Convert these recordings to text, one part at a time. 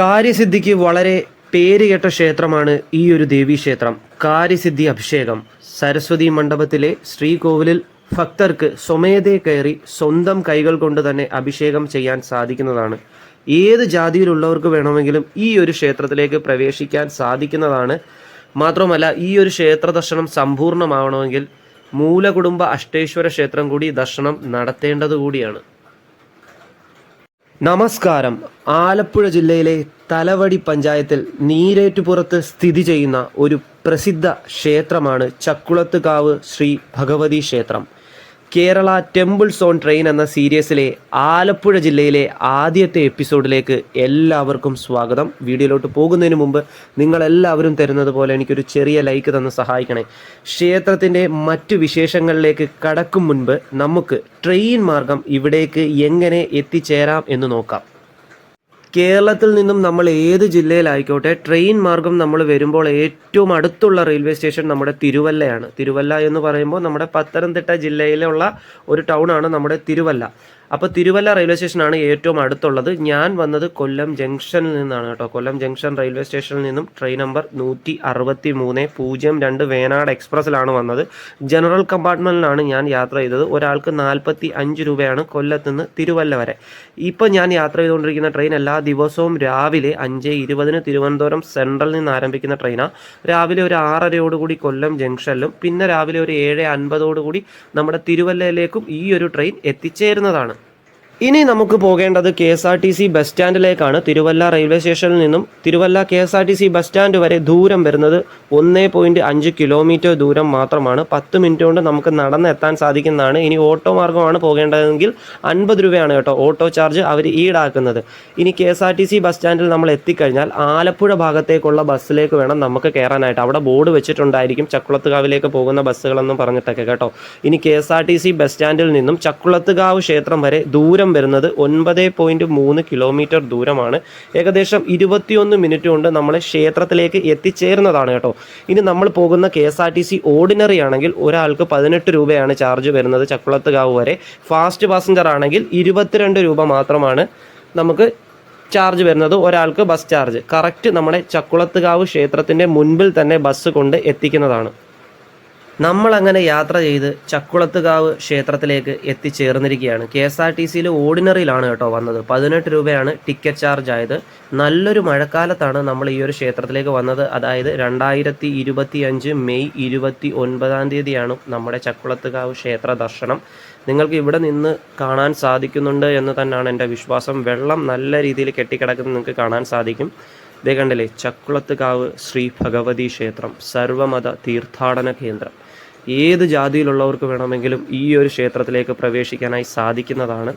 കാര്യസിദ്ധിക്ക് വളരെ പേരുകേട്ട ക്ഷേത്രമാണ് ഈ ഒരു ദേവീക്ഷേത്രം കാര്യസിദ്ധി അഭിഷേകം. സരസ്വതി മണ്ഡപത്തിലെ ശ്രീകോവിലിൽ ഭക്തർക്ക് സ്വമേധയെ കയറി സ്വന്തം കൈകൾ കൊണ്ട് തന്നെ അഭിഷേകം ചെയ്യാൻ സാധിക്കുന്നതാണ്. ഏത് ജാതിയിലുള്ളവർക്ക് വേണമെങ്കിലും ഈ ഒരു ക്ഷേത്രത്തിലേക്ക് പ്രവേശിക്കാൻ സാധിക്കുന്നതാണ്. മാത്രമല്ല ഈ ഒരു ക്ഷേത്ര ദർശനം സമ്പൂർണമാവണമെങ്കിൽ മൂലകുടുംബ അഷ്ടേശ്വര ക്ഷേത്രം കൂടി ദർശനം നടത്തേണ്ടത് കൂടിയാണ്. നമസ്കാരം. ആലപ്പുഴ ജില്ലയിലെ തലവടി പഞ്ചായത്തിൽ നീരേറ്റുപുറത്ത് സ്ഥിതി ചെയ്യുന്ന ഒരു പ്രസിദ്ധ ക്ഷേത്രമാണ് ചക്കുളത്തുകാവ് ശ്രീ ഭഗവതി ക്ഷേത്രം. കേരള ടെമ്പിൾസ് ഓൺ ട്രെയിൻ എന്ന സീരീസിലെ ആലപ്പുഴ ജില്ലയിലെ ആദ്യത്തെ എപ്പിസോഡിലേക്ക് എല്ലാവർക്കും സ്വാഗതം. വീഡിയോയിലോട്ട് പോകുന്നതിന് മുമ്പ് നിങ്ങളെല്ലാവരും തരുന്നത് പോലെ എനിക്കൊരു ചെറിയ ലൈക്ക് തന്ന് സഹായിക്കണേ. ക്ഷേത്രത്തിന്റെ മറ്റു വിശേഷങ്ങളിലേക്ക് കടക്കും മുൻപ് നമുക്ക് ട്രെയിൻ മാർഗം ഇവിടേക്ക് എങ്ങനെ എത്തിച്ചേരാം എന്ന് നോക്കാം. കേരളത്തിൽ നിന്നും നമ്മൾ ഏത് ജില്ലയിലായിക്കോട്ടെ ട്രെയിൻ മാർഗം നമ്മൾ വരുമ്പോൾ ഏറ്റവും അടുത്തുള്ള റെയിൽവേ സ്റ്റേഷൻ നമ്മുടെ തിരുവല്ലയാണ്. തിരുവല്ല എന്ന് പറയുമ്പോൾ നമ്മുടെ പത്തനംതിട്ട ജില്ലയിലുള്ള ഒരു ടൗണാണ് നമ്മുടെ തിരുവല്ല. അപ്പോൾ തിരുവല്ല റെയിൽവേ സ്റ്റേഷനാണ് ഏറ്റവും അടുത്തുള്ളത്. ഞാൻ വന്നത് കൊല്ലം ജംഗ്ഷനിൽ നിന്നാണ് കേട്ടോ. കൊല്ലം ജംഗ്ഷൻ റെയിൽവേ സ്റ്റേഷനിൽ നിന്നും ട്രെയിൻ നമ്പർ നൂറ്റി അറുപത്തി മൂന്ന് പൂജ്യം രണ്ട് വേനാട് എക്സ്പ്രസ്സിലാണ് വന്നത്. ജനറൽ കമ്പാർട്ട്മെന്റിലാണ് ഞാൻ യാത്ര ചെയ്തത്. ഒരാൾക്ക് നാൽപ്പത്തി അഞ്ച് രൂപയാണ് കൊല്ലത്ത് നിന്ന് തിരുവല്ല വരെ. ഇപ്പോൾ ഞാൻ യാത്ര ചെയ്തുകൊണ്ടിരിക്കുന്ന ട്രെയിൻ എല്ലാ ദിവസവും രാവിലെ അഞ്ച് ഇരുപതിന് തിരുവനന്തപുരം സെൻട്രലിൽ നിന്ന് ആരംഭിക്കുന്ന ട്രെയിനാണ് രാവിലെ ഒരു ആറരയോടുകൂടി കൊല്ലം ജംഗ്ഷനിലും പിന്നെ രാവിലെ ഒരു ഏഴ് അൻപതോടുകൂടി നമ്മുടെ തിരുവല്ലയിലേക്കും ഈ ഒരു ട്രെയിൻ എത്തിച്ചേരുന്നതാണ്. ഇനി നമുക്ക് പോകേണ്ടത് K S R T C bus സ്റ്റാൻഡിലേക്കാണ് Thiruvalla railway സ്റ്റേഷനിൽ നിന്നും Thiruvalla K S R T C bus stand വരെ ദൂരം വരുന്നത് ഒന്നേ പോയിന്റ് അഞ്ച് കിലോമീറ്റർ ദൂരം മാത്രമാണ്. പത്ത് മിനിറ്റ് കൊണ്ട് നമുക്ക് നടന്ന് എത്താൻ സാധിക്കുന്നതാണ്. ഇനി ഓട്ടോ മാർഗമാണ് പോകേണ്ടതെങ്കിൽ അൻപത് രൂപയാണ് കേട്ടോ ഓട്ടോ ചാർജ് അവർ ഈടാക്കുന്നത്. ഇനി K S R T C bus സ്റ്റാൻഡിൽ നമ്മൾ എത്തിക്കഴിഞ്ഞാൽ ആലപ്പുഴ ഭാഗത്തേക്കുള്ള ബസ്സിലേക്ക് വേണം നമുക്ക് കയറാനായിട്ട്. അവിടെ ബോർഡ് വെച്ചിട്ടുണ്ടായിരിക്കും ചക്കുളത്തുകാവിലേക്ക് പോകുന്ന ബസ്സുകളെന്നും പറഞ്ഞിട്ടൊക്കെ കേട്ടോ. ഇനി K S R T C bus സ്റ്റാൻഡിൽ നിന്നും ചക്കുളത്തുകാവ് ക്ഷേത്രം വരെ ദൂരം വരുന്നത് ഒൻപത് പോയിന്റ് മൂന്ന് കിലോമീറ്റർ ദൂരമാണ്. ഏകദേശം ഇരുപത്തിയൊന്ന് മിനിറ്റ് കൊണ്ട് നമ്മൾ ക്ഷേത്രത്തിലേക്ക് എത്തിച്ചേരുന്നതാണ് കേട്ടോ. ഇനി നമ്മൾ പോകുന്ന K S R T C ordinary ആണെങ്കിൽ ഒരാൾക്ക് പതിനെട്ട് രൂപയാണ് ചാർജ് വരുന്നത് ചക്കുളത്തുകാവ് വരെ. ഫാസ്റ്റ് പാസഞ്ചർ ആണെങ്കിൽ ഇരുപത്തിരണ്ട് രൂപ മാത്രമാണ് നമുക്ക് ചാർജ് വരുന്നത് ഒരാൾക്ക് ബസ് ചാർജ്. കറക്റ്റ് നമ്മുടെ ചക്കുളത്തുകാവ് ക്ഷേത്രത്തിന്റെ മുൻപിൽ തന്നെ ബസ് കൊണ്ട് എത്തിക്കുന്നതാണ്. നമ്മൾ അങ്ങനെ യാത്ര ചെയ്ത് ചക്കുളത്തുകാവ് ക്ഷേത്രത്തിലേക്ക് എത്തിച്ചേർന്നിരിക്കുകയാണ്. കെ എസ് ആർ ടി സിയിൽ ഓർഡിനറിയിലാണ് കേട്ടോ വന്നത്. പതിനെട്ട് രൂപയാണ് ടിക്കറ്റ് ചാർജ് ആയത് നല്ലൊരു മഴക്കാലത്താണ് നമ്മൾ ഈ ഒരു ക്ഷേത്രത്തിലേക്ക് വന്നത്. അതായത് രണ്ടായിരത്തി ഇരുപത്തി അഞ്ച് മെയ് ഇരുപത്തി ഒൻപതാം തീയതിയാണ് നമ്മുടെ ചക്കുളത്തുകാവ് ക്ഷേത്ര ദർശനം. നിങ്ങൾക്ക് ഇവിടെ നിന്ന് കാണാൻ സാധിക്കുന്നുണ്ട് എന്ന് തന്നെയാണ് എന്റെ വിശ്വാസം. വെള്ളം നല്ല രീതിയിൽ കെട്ടിക്കിടക്കുന്നത് നിങ്ങൾക്ക് കാണാൻ സാധിക്കും. ഇതേ കണ്ടില്ലേ? ചക്കുളത്തുകാവ് ശ്രീ ഭഗവതി ക്ഷേത്രം സർവമത തീർത്ഥാടന കേന്ദ്രം. ഏത് ജാതിയിലുള്ളവർക്ക് വേണമെങ്കിലും ഈ ഒരു ക്ഷേത്രത്തിലേക്ക് പ്രവേശിക്കാനായി സാധിക്കുന്നതാണ്.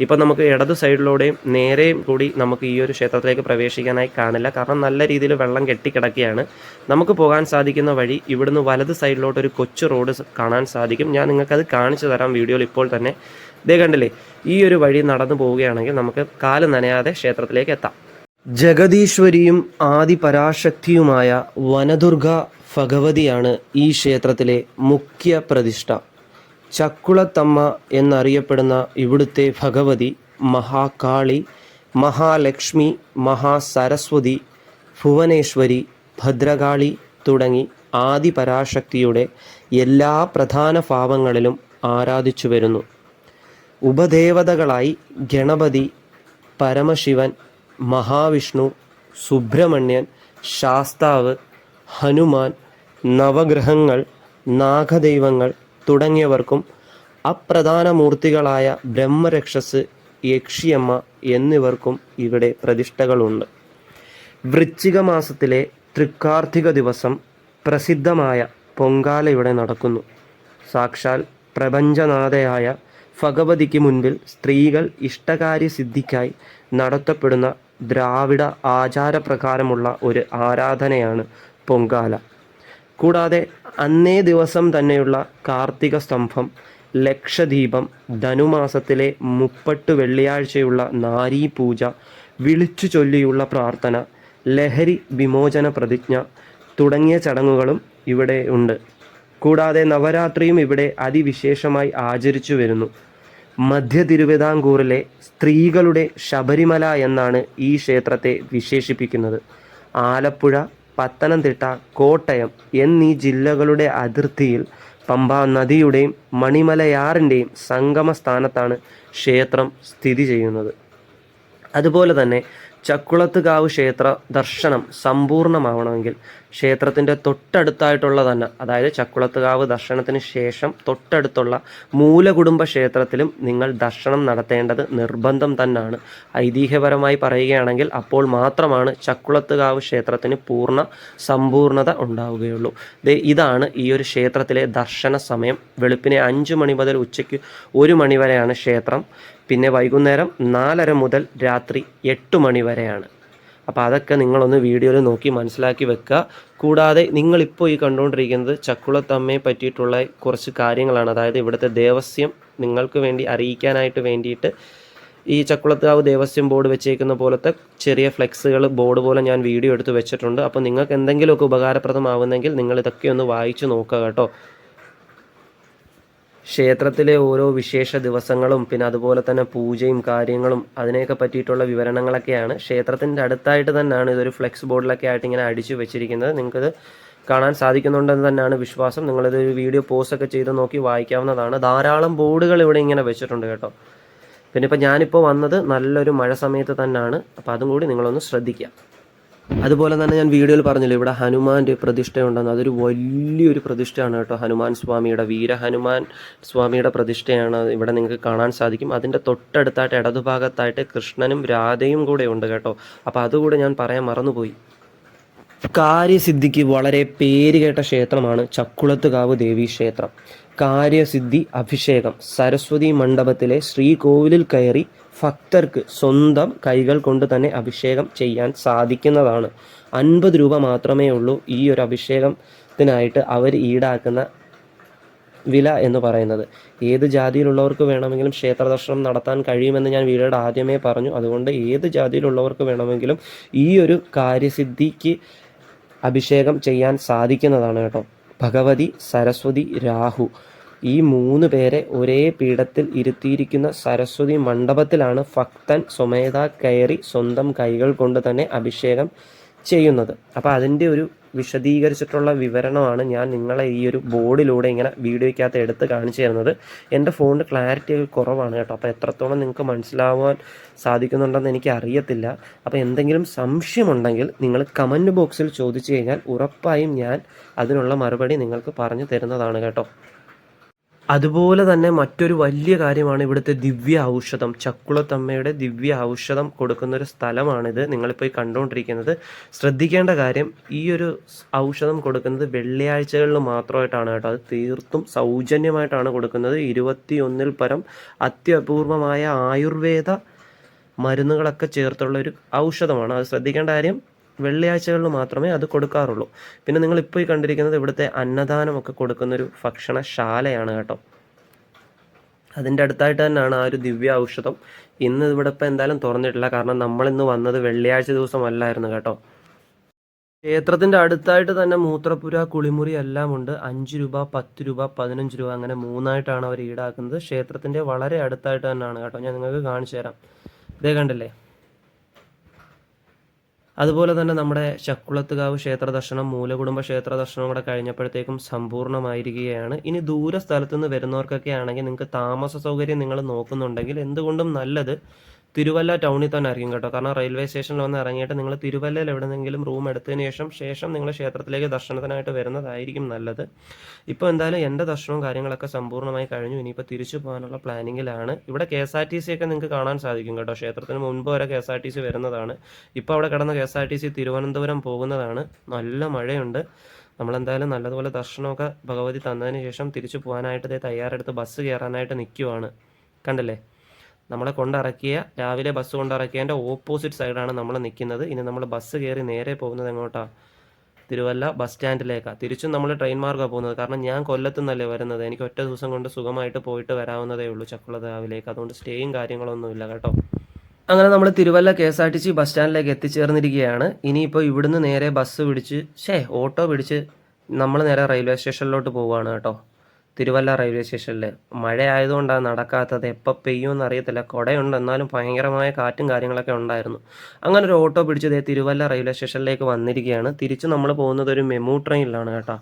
ഇപ്പം നമുക്ക് ഇടത് സൈഡിലൂടെയും നേരെയും കൂടി നമുക്ക് ഈ ഒരു ക്ഷേത്രത്തിലേക്ക് പ്രവേശിക്കാനായി കാണില്ല. കാരണം നല്ല രീതിയിൽ വെള്ളം കെട്ടിക്കിടക്കുകയാണ്. നമുക്ക് പോകാൻ സാധിക്കുന്ന വഴി ഇവിടുന്ന് വലത് സൈഡിലോട്ട് ഒരു കൊച്ചു റോഡ് കാണാൻ സാധിക്കും. ഞാൻ നിങ്ങൾക്കത് കാണിച്ചു തരാം വീഡിയോയിൽ ഇപ്പോൾ തന്നെ. ഇതേ കണ്ടില്ലേ ഈ ഒരു വഴി നടന്നു പോവുകയാണെങ്കിൽ നമുക്ക് കാൽ നനയാതെ ക്ഷേത്രത്തിലേക്ക് എത്താം. ജഗദീശ്വരിയും ആദിപരാശക്തിയുമായ വനദുർഗ ഭഗവതിയാണ് ഈ ക്ഷേത്രത്തിലെ മുഖ്യ പ്രതിഷ്ഠ. ചക്കുളത്തമ്മ എന്നറിയപ്പെടുന്ന ഇവിടുത്തെ ഭഗവതി മഹാകാളി മഹാലക്ഷ്മി മഹാസരസ്വതി ഭുവനേശ്വരി ഭദ്രകാളി തുടങ്ങി ആദിപരാശക്തിയുടെ എല്ലാ പ്രധാന ഭാവങ്ങളിലും ആരാധിച്ചു വരുന്നു ഉപദേവതകളായി ഗണപതി പരമശിവൻ മഹാവിഷ്ണു സുബ്രഹ്മണ്യൻ ശാസ്താവ് ഹനുമാൻ നവഗ്രഹങ്ങൾ നാഗദൈവങ്ങൾ തുടങ്ങിയവർക്കും അപ്രധാന മൂർത്തികളായ ബ്രഹ്മരക്ഷസ് യക്ഷിയമ്മ എന്നിവർക്കും ഇവിടെ പ്രതിഷ്ഠകളുണ്ട്. വൃശ്ചിക മാസത്തിലെ തൃക്കാർത്തിക ദിവസം പ്രസിദ്ധമായ പൊങ്കാല ഇവിടെ നടക്കുന്നു. സാക്ഷാൽ പ്രപഞ്ചനാഥയായ ഭഗവതിക്ക് മുൻപിൽ സ്ത്രീകൾ ഇഷ്ടകാര്യ സിദ്ധിക്കായി നടത്തപ്പെടുന്ന ദ്രാവിഡ ആചാരപ്രകാരമുള്ള ഒരു ആരാധനയാണ് പൊങ്കാല. കൂടാതെ അന്നേ ദിവസം തന്നെയുള്ള കാർത്തിക സ്തംഭം ലക്ഷദീപം ധനുമാസത്തിലെ മുപ്പട്ട് വെള്ളിയാഴ്ചയുള്ള നാരീ പൂജ വിളിച്ചു ചൊല്ലിയുള്ള പ്രാർത്ഥന ലഹരി വിമോചന പ്രതിജ്ഞ തുടങ്ങിയ ചടങ്ങുകളും ഇവിടെ ഉണ്ട്. കൂടാതെ നവരാത്രിയും ഇവിടെ അതിവിശേഷമായി ആചരിച്ചു വരുന്നു. മധ്യ തിരുവിതാംകൂറിലെ സ്ത്രീകളുടെ ശബരിമല എന്നാണ് ഈ ക്ഷേത്രത്തെ വിശേഷിപ്പിക്കുന്നത്. ആലപ്പുഴ പത്തനംതിട്ട കോട്ടയം എന്നീ ജില്ലകളുടെ അതിർത്തിയിൽ പമ്പ നദിയുടെയും മണിമലയാറിന്റെയും സംഗമ സ്ഥാനത്താണ് ക്ഷേത്രം സ്ഥിതി ചെയ്യുന്നത്. അതുപോലെ തന്നെ ചക്കുളത്തുകാവ് ക്ഷേത്ര ദർശനം സമ്പൂർണമാവണമെങ്കിൽ ക്ഷേത്രത്തിന്റെ തൊട്ടടുത്തായിട്ടുള്ള തന്നെ അതായത് ചക്കുളത്തുകാവ് ദർശനത്തിന് ശേഷം തൊട്ടടുത്തുള്ള മൂലകുടുംബ ക്ഷേത്രത്തിലും നിങ്ങൾ ദർശനം നടത്തേണ്ടത് നിർബന്ധം തന്നെയാണ് ഐതിഹ്യപരമായി പറയുകയാണെങ്കിൽ അപ്പോൾ മാത്രമാണ് ചക്കുളത്തുകാവ് ക്ഷേത്രത്തിന് പൂർണ സമ്പൂർണത ഉണ്ടാവുകയുള്ളൂ. ഇതാണ് ഈ ഒരു ക്ഷേത്രത്തിലെ ദർശന സമയം. വെളുപ്പിനെ അഞ്ച് മണി മുതൽ ഉച്ചയ്ക്ക് ഒരു മണി വരെയാണ് ക്ഷേത്രം. പിന്നെ വൈകുന്നേരം നാലര മുതൽ രാത്രി എട്ട് മണി വരെയാണ്. അപ്പോൾ അതൊക്കെ നിങ്ങളൊന്ന് വീഡിയോയിൽ നോക്കി മനസ്സിലാക്കി വെക്കുക. കൂടാതെ നിങ്ങളിപ്പോൾ ഈ കണ്ടുകൊണ്ടിരിക്കുന്നത് ചക്കുളത്തമ്മയെ പറ്റിയിട്ടുള്ള കുറച്ച് കാര്യങ്ങളാണ്. അതായത് ഇവിടുത്തെ ദേവസ്യം നിങ്ങൾക്ക് വേണ്ടി അറിയിക്കാനായിട്ട് വേണ്ടിയിട്ട് ഈ ചക്കുളത്താവ് ദേവസ്വം ബോർഡ് വെച്ചേക്കുന്ന പോലത്തെ ചെറിയ ഫ്ലെക്സുകൾ ബോർഡ് പോലെ ഞാൻ വീഡിയോ എടുത്ത് വെച്ചിട്ടുണ്ട്. അപ്പോൾ നിങ്ങൾക്ക് എന്തെങ്കിലുമൊക്കെ ഉപകാരപ്രദമാവുന്നെങ്കിൽ നിങ്ങൾ ഇതൊക്കെ ഒന്ന് വായിച്ചു നോക്കുക കേട്ടോ. ക്ഷേത്രത്തിലെ ഓരോ വിശേഷ ദിവസങ്ങളും പിന്നെ അതുപോലെ തന്നെ പൂജയും കാര്യങ്ങളും അതിനെയൊക്കെ പറ്റിയിട്ടുള്ള വിവരണങ്ങളൊക്കെയാണ്. ക്ഷേത്രത്തിന്റെ അടുത്തായിട്ട് തന്നെയാണ് ഇതൊരു ഫ്ലെക്സ് ബോർഡിലൊക്കെ ആയിട്ട് ഇങ്ങനെ അടിച്ചു വെച്ചിരിക്കുന്നത്. നിങ്ങൾക്കിത് കാണാൻ സാധിക്കുന്നുണ്ടെന്ന് തന്നെയാണ് വിശ്വാസം. നിങ്ങളിത് വീഡിയോ പോസ്റ്റൊക്കെ ചെയ്ത് നോക്കി വായിക്കാവുന്നതാണ്. ധാരാളം ബോർഡുകൾ ഇവിടെ ഇങ്ങനെ വെച്ചിട്ടുണ്ട് കേട്ടോ. പിന്നെ ഇപ്പം ഞാനിപ്പോൾ വന്നത് നല്ലൊരു മഴ സമയത്ത് തന്നെയാണ്. അപ്പോൾ അതും കൂടി നിങ്ങളൊന്ന് ശ്രദ്ധിക്കുക. അതുപോലെ തന്നെ ഞാൻ വീഡിയോയിൽ പറഞ്ഞില്ലേ ഇവിടെ ഹനുമാന്റെ പ്രതിഷ്ഠയുണ്ടെന്ന്. അതൊരു വലിയൊരു പ്രതിഷ്ഠയാണ് കേട്ടോ. ഹനുമാൻ സ്വാമിയുടെ വീര ഹനുമാൻ സ്വാമിയുടെ പ്രതിഷ്ഠയാണ് ഇവിടെ നിങ്ങൾക്ക് കാണാൻ സാധിക്കും. അതിന്റെ തൊട്ടടുത്തായിട്ട് ഇടതുഭാഗത്തായിട്ട് കൃഷ്ണനും രാധയും കൂടെ ഉണ്ട് കേട്ടോ. അപ്പോൾ അതുകൂടെ ഞാൻ പറയാൻ മറന്നുപോയി. കാര്യസിദ്ധിക്ക് വളരെ പേരുകേട്ട ക്ഷേത്രമാണ് ചക്കുളത്തുകാവ് ദേവി ക്ഷേത്രം. കാര്യസിദ്ധി അഭിഷേകം. സരസ്വതി മണ്ഡപത്തിലെ ശ്രീകോവിലിൽ കയറി ഭക്തർക്ക് സ്വന്തം കൈകൾ കൊണ്ട് തന്നെ അഭിഷേകം ചെയ്യാൻ സാധിക്കുന്നതാണ്. അൻപത് രൂപ മാത്രമേ ഉള്ളൂ ഈ ഒരു അഭിഷേകത്തിനായിട്ട് അവർ ഈടാക്കുന്ന വില എന്ന് പറയുന്നത്. ഏത് ജാതിയിലുള്ളവർക്ക് വേണമെങ്കിലും ക്ഷേത്ര ദർശനം നടത്താൻ കഴിയുമെന്ന് ഞാൻ വീഡിയോയുടെ ആദ്യമേ പറഞ്ഞു. അതുകൊണ്ട് ഏത് ജാതിയിലുള്ളവർക്ക് വേണമെങ്കിലും ഈ ഒരു കാര്യസിദ്ധിക്ക് അഭിഷേകം ചെയ്യാൻ സാധിക്കുന്നതാണ് കേട്ടോ. ഭഗവതി സരസ്വതി രാഹു. ഈ മൂന്ന് പേരെ ഒരേ പീഠത്തിൽ ഇരുത്തിയിരിക്കുന്ന സരസ്വതി മണ്ഡപത്തിലാണ് ഭക്തൻ സ്വമേധ കയറി സ്വന്തം കൈകൾ കൊണ്ട് തന്നെ അഭിഷേകം ചെയ്യുന്നത്. അപ്പോൾ അതിന്റെ ഒരു വിശദീകരിച്ചിട്ടുള്ള വിവരണമാണ് ഞാൻ നിങ്ങളെ ഈ ഒരു ബോർഡിലൂടെ ഇങ്ങനെ വീഡിയോയ്ക്കകത്ത് എടുത്ത് കാണിച്ചു തരുന്നത്. എന്റെ ഫോണിന്റെ ക്ലാരിറ്റി കുറവാണ് കേട്ടോ. അപ്പോൾ എത്രത്തോളം നിങ്ങൾക്ക് മനസ്സിലാവാൻ സാധിക്കുന്നുണ്ടെന്ന് എനിക്ക് അറിയത്തില്ല. അപ്പോൾ എന്തെങ്കിലും സംശയമുണ്ടെങ്കിൽ നിങ്ങൾ കമന്റ് ബോക്സിൽ ചോദിച്ചു കഴിഞ്ഞാൽ ഉറപ്പായും ഞാൻ അതിനുള്ള മറുപടി നിങ്ങൾക്ക് പറഞ്ഞു തരുന്നതാണ് കേട്ടോ. അതുപോലെ തന്നെ മറ്റൊരു വലിയ കാര്യമാണ് ഇവിടുത്തെ ദിവ്യ ഔഷധം. ചക്കുളത്തമ്മയുടെ ദിവ്യ ഔഷധം കൊടുക്കുന്ന ഒരു സ്ഥലമാണിത്. നിങ്ങളിപ്പോൾ ഈ കണ്ടുകൊണ്ടിരിക്കുന്നത് ശ്രദ്ധിക്കേണ്ട കാര്യം ഈ ഒരു ഔഷധം കൊടുക്കുന്നത് വെള്ളിയാഴ്ചകളിൽ മാത്രമായിട്ടാണ് കേട്ടോ. അത് തീർത്തും സൗജന്യമായിട്ടാണ് കൊടുക്കുന്നത്. ഇരുപത്തിയൊന്നിൽ പരം അത്യപൂർവമായ ആയുർവേദ മരുന്നുകളൊക്കെ ചേർത്തുള്ള ഒരു ഔഷധമാണ്. അത് ശ്രദ്ധിക്കേണ്ട കാര്യം വെള്ളിയാഴ്ചകളിൽ മാത്രമേ അത് കൊടുക്കാറുള്ളൂ. പിന്നെ നിങ്ങൾ ഇപ്പോൾ ഈ കണ്ടിരിക്കുന്നത് ഇവിടുത്തെ അന്നദാനമൊക്കെ കൊടുക്കുന്നൊരു ഭക്ഷണശാലയാണ് കേട്ടോ. അതിന്റെ അടുത്തായിട്ട് തന്നെയാണ് ആ ഒരു ദിവ്യ ഔഷധം ഇന്ന് ഇവിടെ ഇപ്പം എന്തായാലും തുറന്നിട്ടില്ല. കാരണം നമ്മൾ ഇന്ന് വന്നത് വെള്ളിയാഴ്ച ദിവസമല്ലായിരുന്നു കേട്ടോ. ക്ഷേത്രത്തിന്റെ അടുത്തായിട്ട് തന്നെ മൂത്രപ്പുര കുളിമുറി എല്ലാം ഉണ്ട്. അഞ്ച് രൂപ പത്ത് രൂപ പതിനഞ്ച് രൂപ അങ്ങനെ മൂന്നായിട്ടാണ് അവർ ഈടാക്കുന്നത്. ക്ഷേത്രത്തിന്റെ വളരെ അടുത്തായിട്ട് തന്നെയാണ് കേട്ടോ. ഞാൻ നിങ്ങൾക്ക് കാണിച്ചു തരാം. ഇതേ കണ്ടില്ലേ? അതുപോലെ തന്നെ നമ്മുടെ ചക്കുളത്തുകാവ് ക്ഷേത്ര ദർശനം മൂലകുടുംബ ക്ഷേത്ര ദർശനം കൂടെ കഴിഞ്ഞപ്പോഴത്തേക്കും സമ്പൂർണമായിരിക്കുകയാണ് ഇനി ദൂര സ്ഥലത്തു നിന്ന് വരുന്നവർക്കൊക്കെ ആണെങ്കിൽ നിങ്ങൾക്ക് താമസ സൗകര്യം നിങ്ങൾ നോക്കുന്നുണ്ടെങ്കിൽ എന്തുകൊണ്ടും നല്ലത് തിരുവല്ല ടൗണിൽ തന്നെ ആയിരിക്കും കേട്ടോ. കാരണം റെയിൽവേ സ്റ്റേഷനിൽ വന്ന് ഇറങ്ങിയിട്ട് നിങ്ങൾ തിരുവല്ലയിൽ എവിടെന്നെങ്കിലും റൂം എടുത്തതിന് ശേഷം ശേഷം നിങ്ങൾ ക്ഷേത്രത്തിലേക്ക് ദർശനത്തിനായിട്ട് വരുന്നതായിരിക്കും നല്ലത്. ഇപ്പോൾ എന്തായാലും എന്റെ ദർശനവും കാര്യങ്ങളൊക്കെ സമ്പൂർണമായി കഴിഞ്ഞു. ഇനിയിപ്പോൾ തിരിച്ചു പോകാനുള്ള പ്ലാനിങ്ങിലാണ്. ഇവിടെ K S R T C ഒക്കെ നിങ്ങൾക്ക് കാണാൻ സാധിക്കും കേട്ടോ. ക്ഷേത്രത്തിന് മുൻപ് വരെ K S R T C വരുന്നതാണ്. ഇപ്പോൾ അവിടെ കിടന്ന K S R T C Thiruvananthapuram പോകുന്നതാണ്. നല്ല മഴയുണ്ട്. നമ്മളെന്തായാലും നല്ലതുപോലെ ദർശനമൊക്കെ ഭഗവതി തന്നതിന് ശേഷം തിരിച്ചു പോകാനായിട്ട് തയ്യാറെടുത്ത് ബസ് കയറാനായിട്ട് നിൽക്കുവാണ്. കണ്ടില്ലേ? നമ്മളെ കൊണ്ടിറക്കിയ രാവിലെ ബസ് കൊണ്ടിറക്കിയതിന്റെ ഓപ്പോസിറ്റ് സൈഡാണ് നമ്മൾ നിൽക്കുന്നത് ഇനി നമ്മൾ ബസ് കയറി നേരെ പോകുന്നത് എങ്ങോട്ടാണ് തിരുവല്ല ബസ് സ്റ്റാൻഡിലേക്കാണ് തിരിച്ചും നമ്മൾ ട്രെയിൻ മാർഗമാണ് പോകുന്നത്. കാരണം ഞാൻ കൊല്ലത്തുനിന്നല്ലേ വരുന്നത്. എനിക്ക് ഒറ്റ ദിവസം കൊണ്ട് സുഖമായിട്ട് പോയിട്ട് വരാവുന്നതേ ഉള്ളൂ ചക്കുളതാവിലേക്ക് അതുകൊണ്ട് സ്റ്റേയും കാര്യങ്ങളൊന്നുമില്ല കേട്ടോ. അങ്ങനെ നമ്മൾ Thiruvalla K S R T C bus സ്റ്റാൻഡിലേക്ക് എത്തിച്ചേർന്നിരിക്കുകയാണ്. ഇനിയിപ്പോൾ ഇവിടുന്ന് നേരെ ബസ് പിടിച്ച് ഷേ ഓട്ടോ പിടിച്ച് നമ്മൾ നേരെ റെയിൽവേ സ്റ്റേഷനിലോട്ട് പോവുകയാണ് കേട്ടോ. തിരുവല്ല റെയിൽവേ സ്റ്റേഷനിൽ മഴ ആയതുകൊണ്ടാണ് നടക്കാത്തത്. എപ്പോൾ പെയ്യുമെന്ന് അറിയത്തില്ല. കുടയുണ്ട്. എന്നാലും ഭയങ്കരമായ കാറ്റും കാര്യങ്ങളൊക്കെ ഉണ്ടായിരുന്നു. അങ്ങനെ ഒരു ഓട്ടോ പിടിച്ചത് തിരുവല്ല റെയിൽവേ സ്റ്റേഷനിലേക്ക് വന്നിരിക്കുകയാണ്. തിരിച്ച് നമ്മൾ പോകുന്നത് ഒരു മെമു ട്രെയിനിലാണ് കേട്ടോ.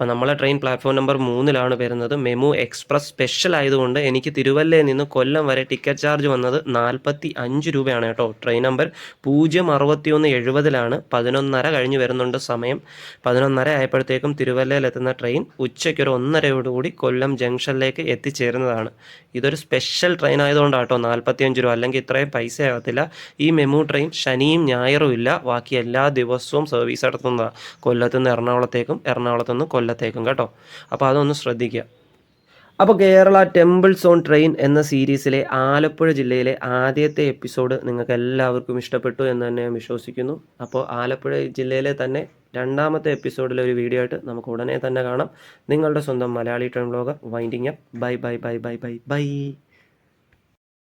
അപ്പോൾ നമ്മളെ ട്രെയിൻ പ്ലാറ്റ്ഫോം നമ്പർ മൂന്നിലാണ് വരുന്നത്. മെമു എക്സ്പ്രസ് സ്പെഷ്യൽ ആയതുകൊണ്ട് എനിക്ക് തിരുവല്ലയിൽ നിന്ന് കൊല്ലം വരെ ടിക്കറ്റ് ചാർജ് വന്നത് നാൽപ്പത്തി അഞ്ച് രൂപയാണ് കേട്ടോ. ട്രെയിൻ നമ്പർ പൂജ്യം അറുപത്തിയൊന്ന് എഴുപതിലാണ്. പതിനൊന്നര കഴിഞ്ഞ് വരുന്നുണ്ട് സമയം. പതിനൊന്നര ആയപ്പോഴത്തേക്കും തിരുവല്ലയിൽ എത്തുന്ന ട്രെയിൻ ഉച്ചയ്ക്ക് ഒരു ഒന്നരയോടുകൂടി കൊല്ലം ജംഗ്ഷനിലേക്ക് എത്തിച്ചേരുന്നതാണ്. ഇതൊരു സ്പെഷ്യൽ ട്രെയിൻ ആയതുകൊണ്ടാണ് കേട്ടോ നാൽപ്പത്തിയഞ്ച് രൂപ. അല്ലെങ്കിൽ ഇത്രയും പൈസ ആകത്തില്ല. ഈ മെമു ട്രെയിൻ ശനിയും ഞായറും ഇല്ല. ബാക്കി എല്ലാ ദിവസവും സർവീസ് നടത്തുന്നതാണ് കൊല്ലത്തുനിന്ന് എറണാകുളത്തേക്കും എറണാകുളത്തു നിന്ന് കൊല്ലത്തേക്കും കേട്ടോ. അപ്പോൾ അതൊന്ന് ശ്രദ്ധിക്കുക. അപ്പോൾ കേരള ടെമ്പിൾ സോൺ ട്രെയിൻ എന്ന സീരീസിലെ ആലപ്പുഴ ജില്ലയിലെ ആദ്യത്തെ എപ്പിസോഡ് നിങ്ങൾക്ക് എല്ലാവർക്കും ഇഷ്ടപ്പെട്ടു എന്ന് തന്നെ ഞാൻ വിശ്വസിക്കുന്നു. അപ്പോൾ ആലപ്പുഴ ജില്ലയിലെ തന്നെ രണ്ടാമത്തെ എപ്പിസോഡിലെ ഒരു വീഡിയോ ആയിട്ട് നമുക്ക് ഉടനെ തന്നെ കാണാം. നിങ്ങളുടെ സ്വന്തം Malayali train blogger winding up bye bye bye bye bye bye.